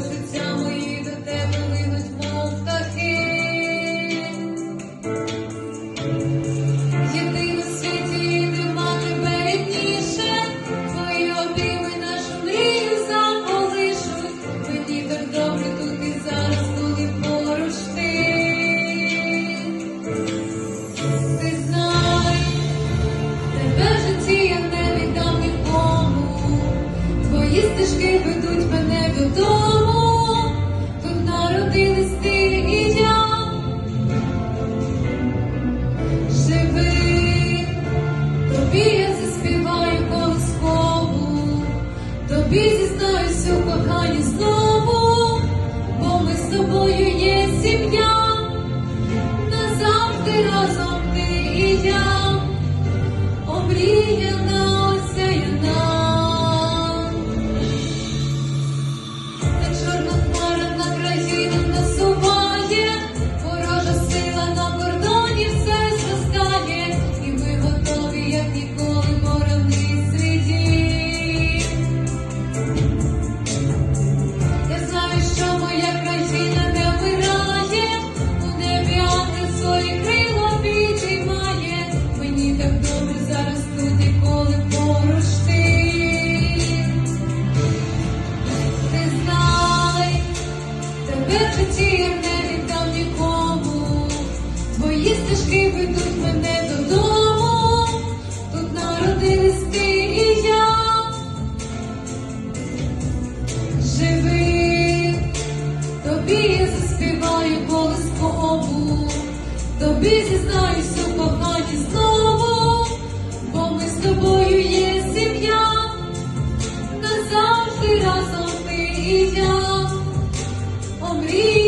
життя мої до тебе минуть, мов птахи. Єдине в світі нема тебе рідніше, твої обійми нашу мрію заполишуть, мені так добре тут зараз коли поруч ти. Знай, тебе в житті я не віддам нікому, твої стежки ведуть мене додому. Ім'я омріяна сяяна, та чорна хмара на країну насуває, ворожа сила на кордоні все зростає, і ми готові, як ніколи, борони світі. Те не віддам нікому, твої стежки ведуть мене додому, тут народились ти і я. Живи, тобі я заспіваю колискову, тобі зізнаюся у коханні знову, бо ми з тобою є сім'я, назавжди разом ти і я. comigo.